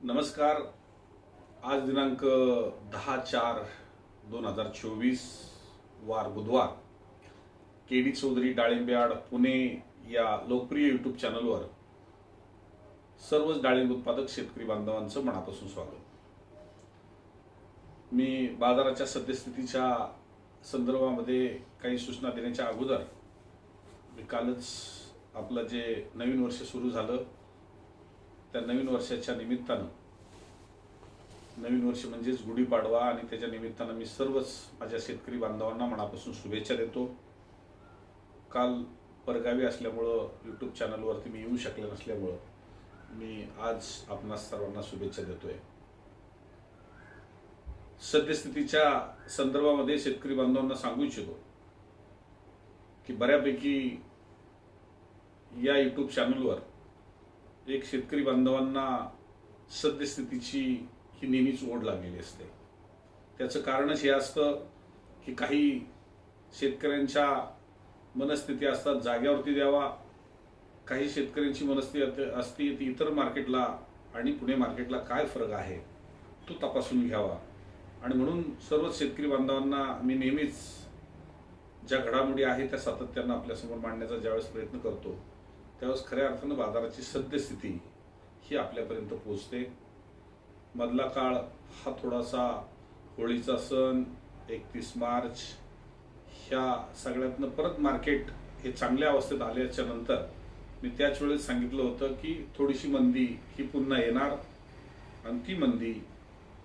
नमस्कार. आज दिनांक दहा चार दोन हजार चोवीस वार बुधवार. के डी चौधरी डाळिंब्याड पुणे या लोकप्रिय यूट्यूब चॅनलवर सर्वच डाळिंब उत्पादक शेतकरी बांधवांचं मनापासून स्वागत. मी बाजाराच्या सद्यस्थितीच्या संदर्भामध्ये काही सूचना देण्याच्या अगोदर मी कालच आपलं जे नवीन वर्ष सुरू झालं त्या नवीन वर्षाच्या निमित्तानं. नवीन वर्ष म्हणजेच गुढीपाडवा आणि त्याच्या निमित्तानं मी सर्वच माझ्या शेतकरी बांधवांना मनापासून शुभेच्छा देतो. काल परगावी असल्यामुळं यूट्यूब चॅनलवरती मी येऊ शकले नसल्यामुळं मी आज आपणा सर्वांना शुभेच्छा देतोय. सद्यस्थितीच्या संदर्भामध्ये शेतकरी बांधवांना सांगू इच्छितो की बऱ्यापैकी या यूट्यूब चॅनलवर एक शेतकरी बांधवांना सद्यस्थितीची ही नेहमीच ओढ लागलेली असते. त्याचं कारणच हे असतं की काही शेतकऱ्यांच्या मनस्थिती असतात जाग्यावरती द्यावा. काही शेतकऱ्यांची मनस्थिती असती ती इतर मार्केटला आणि पुणे मार्केटला काय फरक आहे तो तपासून घ्यावा. आणि म्हणून सर्वच शेतकरी बांधवांना मी नेहमीच ज्या घडामोडी आहेत त्या सातत्यानं आपल्यासमोर मांडण्याचा ज्यावेळेस प्रयत्न करतो त्यावेळेस खऱ्या अर्थानं बाजाराची सद्यस्थिती ही आपल्यापर्यंत पोचते मधला काळ हा थोडासा होळीचा सण एकतीस मार्च ह्या सगळ्यातनं परत मार्केट हे चांगल्या अवस्थेत आल्याच्यानंतर मी त्याच वेळेस सांगितलं होतं की थोडीशी मंदी ही पुन्हा येणार. आणि ती मंदी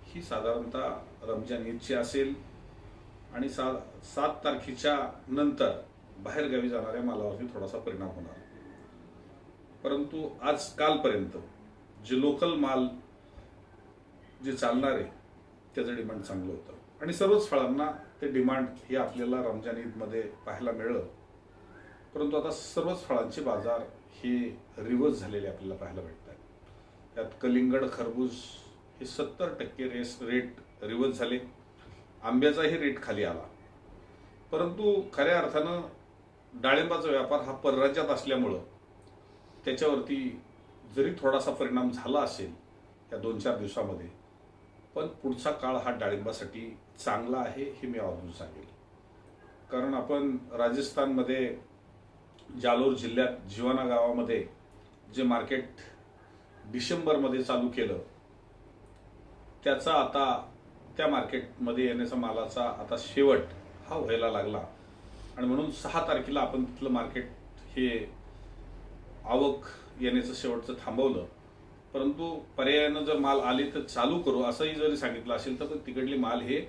ही साधारणतः रमजान ईदची असेल. आणि सा सात तारखेच्या नंतर बाहेरगावी जाणाऱ्या मालावरती थोडासा परिणाम होणार. परंतु आज कालपर्यंत जे लोकल माल जे चालणार आहे त्याचं डिमांड चांगलं होतं. आणि सर्वच फळांना ते डिमांड हे आपल्याला रमजान ईदमध्ये पाहायला मिळलं. परंतु आता सर्वच फळांचे बाजार हे रिव्हर्स झालेले आपल्याला पाहायला भेटतात. त्यात कलिंगड खरबूज हे सत्तर टक्के रेस रेट रिव्हर्स झाले. आंब्याचाही रेट खाली आला. परंतु खऱ्या अर्थानं डाळिंबाचा व्यापार हा परराज्यात असल्यामुळं त्याच्यावरती जरी थोडासा परिणाम झाला असेल या दोन चार दिवसामध्ये पण पुढचा काळ हा डाळिंबासाठी चांगला आहे हे मी आवर्जून सांगेल. कारण आपण राजस्थानमध्ये जालोर जिल्ह्यात जिवाना गावामध्ये जे मार्केट डिसेंबरमध्ये चालू केलं त्याचा आता त्या मार्केटमध्ये येण्याचा मालाचा आता शेवट हा व्हायला लागला. आणि म्हणून सहा तारखेला आपण तिथलं मार्केट हे आवक येण्याचं शेवटचं थांबवलं. परंतु पर्यायानं जर माल आले तर चालू करू असंही जरी सांगितलं असेल तर तिकडले माल हे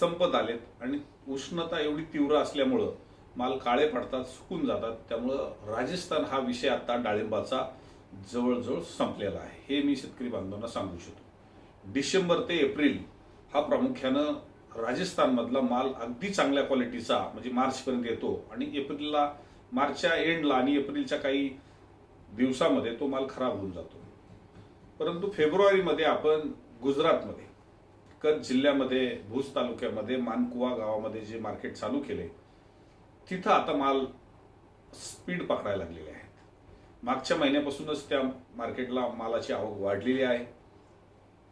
संपत आलेत. आणि उष्णता एवढी तीव्र असल्यामुळं माल काळे पडतात सुकून जातात. त्यामुळं राजस्थान हा विषय आता डाळिंबाचा जवळजवळ संपलेला आहे. हे मी शेतकरी बांधवांना सांगू शकतो डिसेंबर ते एप्रिल हा प्रामुख्यानं राजस्थानमधला माल अगदी चांगल्या क्वालिटीचा म्हणजे मार्चपर्यंत येतो. आणि एप्रिलला मार्चच्या एंडला आणि एप्रिलच्या काही दिवसामध्ये तो माल खराब होऊन जातो. परंतु फेब्रुवारीमध्ये आपण गुजरातमध्ये कच्छ जिल्ह्यामध्ये भूज तालुक्यामध्ये मानकुवा गावामध्ये जे मार्केट चालू केले तिथं आता माल स्पीड पकडायला लागलेले आहेत. मागच्या महिन्यापासूनच त्या मार्केटला मालाची आवक वाढलेली आहे.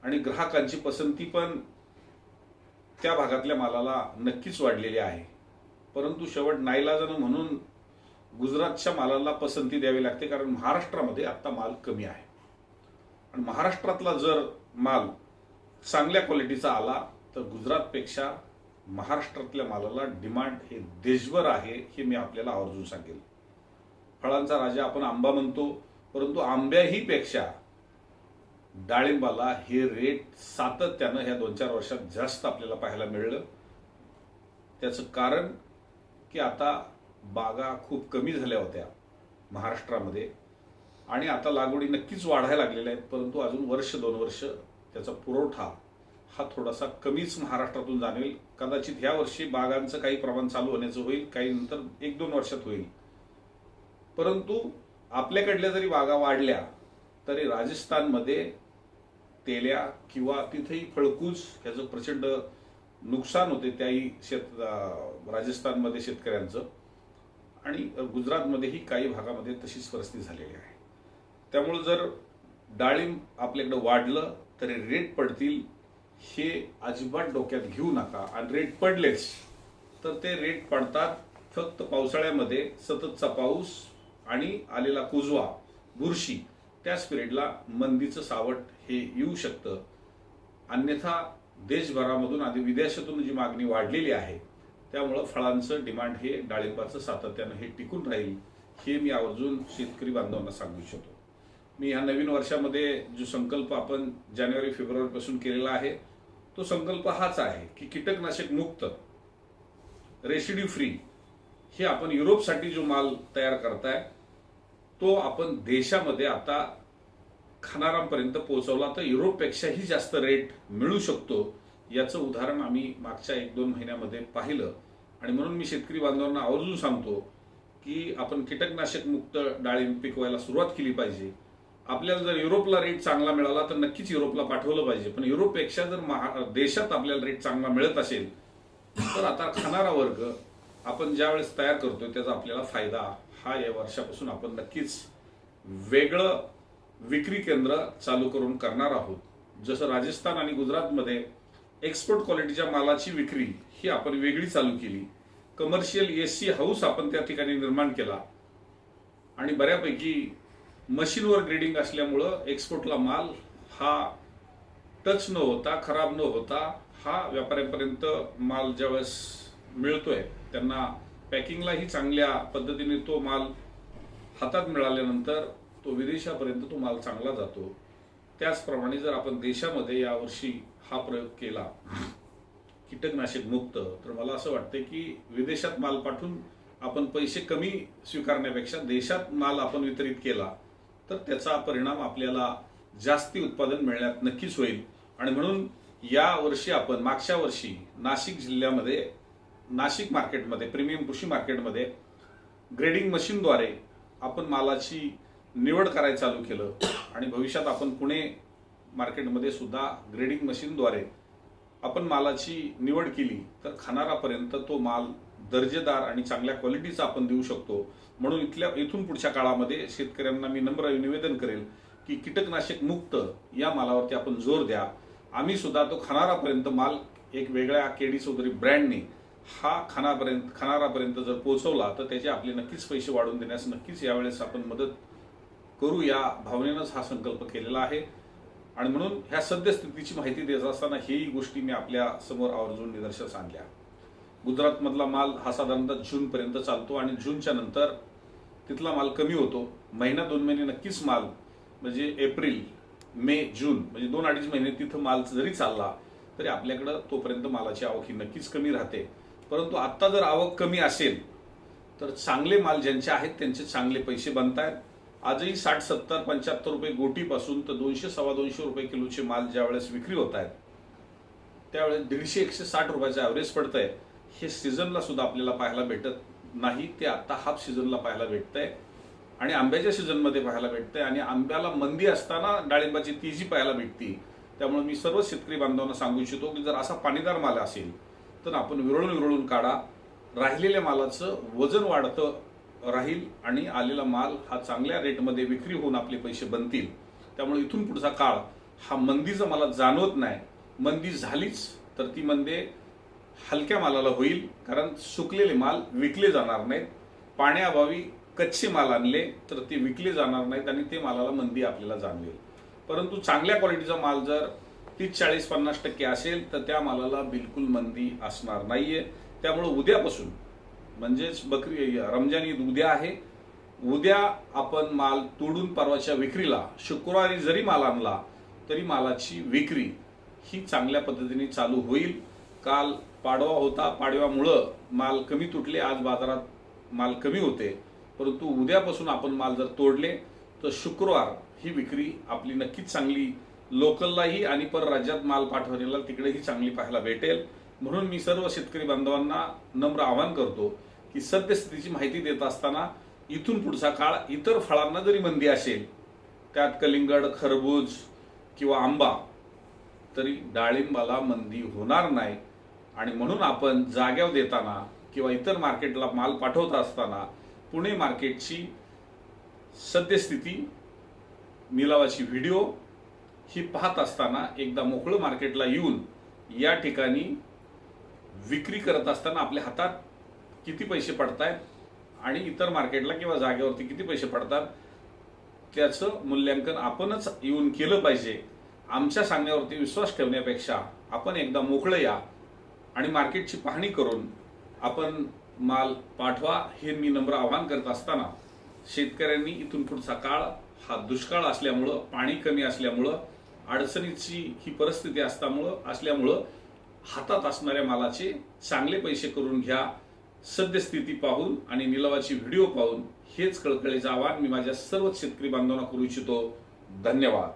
आणि ग्राहकांची पसंती पण त्या भागातल्या मालाला नक्कीच वाढलेली आहे. परंतु शेवट नाईलाजानं म्हणून गुजरातच्या मालाला पसंती द्यावी लागते कारण महाराष्ट्रामध्ये आत्ता माल कमी आहे. आणि महाराष्ट्रातला जर माल चांगल्या क्वालिटीचा आला तर गुजरातपेक्षा महाराष्ट्रातल्या मालाला डिमांड हे देशभर आहे हे मी आपल्याला आवर्जून सांगेल. फळांचा राजा आपण आंबा म्हणतो परंतु आंब्याही पेक्षा डाळिंबाला हे रेट सातत्यानं ह्या दोन चार वर्षात जास्त आपल्याला पाहायला मिळलं. त्याचं कारण की आता बागा खूप कमी झाल्या होत्या महाराष्ट्रामध्ये. आणि आता लागवडी नक्कीच वाढायला लागलेल्या आहेत परंतु अजून वर्ष दोन वर्ष त्याचा पुरवठा हा थोडासा कमीच महाराष्ट्रातून जाणवेल. कदाचित ह्या वर्षी बागांचं काही प्रमाण चालू होण्याचं होईल काही नंतर एक दोन वर्षात होईल. परंतु आपल्याकडल्या जरी बागा वाढल्या तरी राजस्थानमध्ये तेल्या किंवा तिथेही फळकूज ह्याचं प्रचंड नुकसान होते त्याही शेत राजस्थानमध्ये शेतकऱ्यांचं. आणि गुजरातमध्येही काही भागामध्ये तशीच परिस्थिती झालेली आहे. त्यामुळं जर डाळिंब आपल्याकडं वाढलं तरी रेट पडतील हे अजिबात डोक्यात घेऊ नका. आणि रेट पडलेच तर ते रेट पडतात फक्त पावसाळ्यामध्ये सततचा पाऊस आणि आलेला कुजवा बुरशी त्या पिरियडला मंदीचं सावट हे येऊ शकतं. अन्यथा देशभरामधून आधी विदेशातून जी मागणी वाढलेली आहे त्यामुळं फळांचं डिमांड हे डाळिंबाचं सातत्यानं हे टिकून राहील हे मी आवर्जून शेतकरी बांधवांना सांगू इच्छितो. मी ह्या नवीन वर्षामध्ये जो संकल्प आपण जानेवारी फेब्रुवारीपासून केलेला आहे तो संकल्प हाच आहे की कीटकनाशक मुक्त रेसिड्यू फ्री हे आपण युरोपसाठी जो माल तयार करताय तो आपण देशामध्ये आता खाणारांपर्यंत पोहोचवला तर युरोपपेक्षाही जास्त रेट मिळू शकतो याचं उदाहरण आम्ही मागच्या एक दोन महिन्यामध्ये पाहिलं. आणि म्हणून मी शेतकरी बांधवांना आवर्जून सांगतो की आपण कीटकनाशक मुक्त डाळिंब पिकवायला सुरुवात केली पाहिजे. आपल्याला जर युरोपला रेट चांगला मिळाला तर नक्कीच युरोपला पाठवलं पाहिजे. पण युरोपपेक्षा जर महा देशात आपल्याला रेट चांगला मिळत असेल तर आता खाणारा वर्ग आपण ज्यावेळेस तयार करतोय त्याचा आपल्याला फायदा हा या वर्षापासून आपण नक्कीच वेगळं विक्री केंद्र चालू करून करणार आहोत. जसं राजस्थान आणि गुजरातमध्ये एक्सपोर्ट क्वालिटीच्या मालाची विक्री ही आपण वेगळी चालू केली. कमर्शियल एसी हाऊस आपण त्या ठिकाणी निर्माण केला. आणि बऱ्यापैकी मशीनवर ग्रेडिंग असल्यामुळं एक्सपोर्टला माल हा टच न होता खराब न होता हा व्यापाऱ्यांपर्यंत माल ज्यावेळेस मिळतोय त्यांना पॅकिंगलाही चांगल्या पद्धतीने तो माल हातात मिळाल्यानंतर तो विदेशापर्यंत तो माल चांगला जातो. त्याचप्रमाणे जर आपण देशामध्ये यावर्षी हा प्रयोग केला कीटकनाशक मुक्त तर मला असं वाटतं की विदेशात माल पाठवून आपण पैसे कमी स्वीकारण्यापेक्षा देशात माल आपण वितरित केला तर त्याचा परिणाम आपल्याला जास्ती उत्पादन मिळण्यात नक्कीच होईल. आणि म्हणून या वर्षी आपण मागच्या वर्षी नाशिक जिल्ह्यामध्ये नाशिक मार्केटमध्ये प्रीमियम कृषी मार्केटमध्ये ग्रेडिंग मशीनद्वारे आपण मालाची निवड करायला चालू केलं आणि भविष्यात आपण पुणे मार्केटमध्ये सुद्धा ग्रेडिंग मशीनद्वारे आपण मालाची निवड केली तर खाणारापर्यंत तो माल दर्जेदार आणि चांगल्या क्वालिटीचा आपण देऊ शकतो. म्हणून इथल्या इथून पुढच्या काळामध्ये शेतकऱ्यांना मी नम्र निवेदन करेल की कीटकनाशक मुक्त या मालावरती आपण जोर द्या. आम्ही सुद्धा तो खाणारापर्यंत माल एक वेगळ्या केडी चौधरी ब्रँडने हा खानापर्यंत खाणारापर्यंत जर पोहोचवला तर त्याचे आपले नक्कीच पैसे वाढवून देण्यास नक्कीच यावेळेस आपण मदत करू या भावनेनंच हा संकल्प केलेला आहे. आणि म्हणून ह्या सद्यस्थितीची माहिती देत असताना हेही गोष्टी मी आपल्यासमोर आवर्जून निदर्शनास आणल्या गुजरातमधला माल हा साधारणतः जूनपर्यंत चालतो आणि जूनच्या नंतर तिथला माल कमी होतो. महिना दोन महिने नक्कीच माल म्हणजे एप्रिल मे जून म्हणजे दोन अडीच महिने तिथं माल जरी चालला तरी आपल्याकडं तोपर्यंत मालाची आवक ही नक्कीच कमी राहते. परंतु आत्ता जर आवक कमी असेल तर चांगले माल ज्यांचे आहेत त्यांचे चांगले पैसे बनतायत. आजही साठ सत्तर पंच्याहत्तर रुपये गोटीपासून तर दोनशे सव्वा दोनशे रुपये किलोचे माल ज्या वेळेस विक्री होत आहेत त्यावेळेस दीडशे एकशे साठ रुपयाचं ॲव्हरेज पडतंय. हे सीझनला सुद्धा आपल्याला पाहायला भेटत नाही. ते आता हाफ सीझनला पाहायला भेटतंय. आणि आंब्याच्या सीझनमध्ये पाहायला भेटतंय. आणि आंब्याला मंदी असताना डाळिंबाची तेजी पाहायला भेटती. त्यामुळे मी सर्व शेतकरी बांधवांना सांगू इच्छितो की जर असा पाणीदार माल असेल तर आपण विरळून विरळून काढा. राहिलेल्या मालाचं वजन वाढतं. राहील आणि आलेला माल हा चांगल्या रेटमध्ये विक्री होऊन आपले पैसे बनतील. त्यामुळे इथून पुढचा काळ हा मंदीचा मला जाणवत नाही. मंदी झालीच तर ती मंदी हलक्या मालाला होईल कारण सुकलेले माल विकले जाणार नाहीत. पाण्याअभावी कच्चे माल आणले तर ते विकले जाणार नाहीत आणि ते मालाला मंदी आपल्याला जाणवेल. परंतु चांगल्या क्वालिटीचा माल जर तीस चाळीस पन्नास टक्के असेल तर त्या मालाला बिलकुल मंदी असणार नाहीये. त्यामुळे उद्यापासून म्हणजेच बकरी रमजान ईद उद्या आहे. उद्या आपण माल तोडून परवाच्या विक्रीला शुक्रवारी जरी माल आणला तरी मालाची विक्री ही चांगल्या पद्धतीने चालू होईल. काल पाडवा होता पाडव्यामुळं माल कमी तुटले आज बाजारात माल कमी होते. परंतु उद्यापासून आपण माल जर तोडले तर शुक्रवार ही विक्री आपली नक्कीच चांगली लोकललाही आणि परराज्यात माल पाठवण्याला तिकडेही चांगली पाहायला भेटेल. म्हणून मी सर्व शेतकरी बांधवांना नम्र आवाहन करतो की सद्यस्थितीची माहिती देत असताना इथून पुढचा काळ इतर फळांना जरी मंदी असेल त्यात कलिंगड खरबूज किंवा आंबा तरी डाळिंबाला मंदी होणार नाही. आणि म्हणून आपण जाग्यावर देताना किंवा इतर मार्केटला माल पाठवत असताना पुणे मार्केटची सद्यस्थिती निलावाची व्हिडिओ ही पाहत असताना एकदा मोकळं मार्केटला येऊन या ठिकाणी विक्री करत असताना आपल्या हातात किती पैसे पडतायत आणि इतर मार्केटला किंवा जागेवरती किती पैसे पडतात त्याचं मूल्यांकन आपणच येऊन केलं पाहिजे. आमच्या सांगण्यावरती विश्वास ठेवण्यापेक्षा आपण एकदा मोकळं या आणि मार्केटची पाहणी करून आपण माल पाठवा हे मी नम्र आवाहन करत असताना शेतकऱ्यांनी इथून पुढचा काळ हा दुष्काळ असल्यामुळं पाणी कमी असल्यामुळं अडचणीची ही परिस्थिती असल्यामुळं असल्यामुळं हातात असणाऱ्या मालाचे चांगले पैसे करून घ्या. सद्यस्थिती पाहून आणि निलावाची व्हिडिओ पाहून हेच कळकळीचं आवाहन मी माझ्या सर्व शेतकरी बांधवांना करू इच्छितो. धन्यवाद.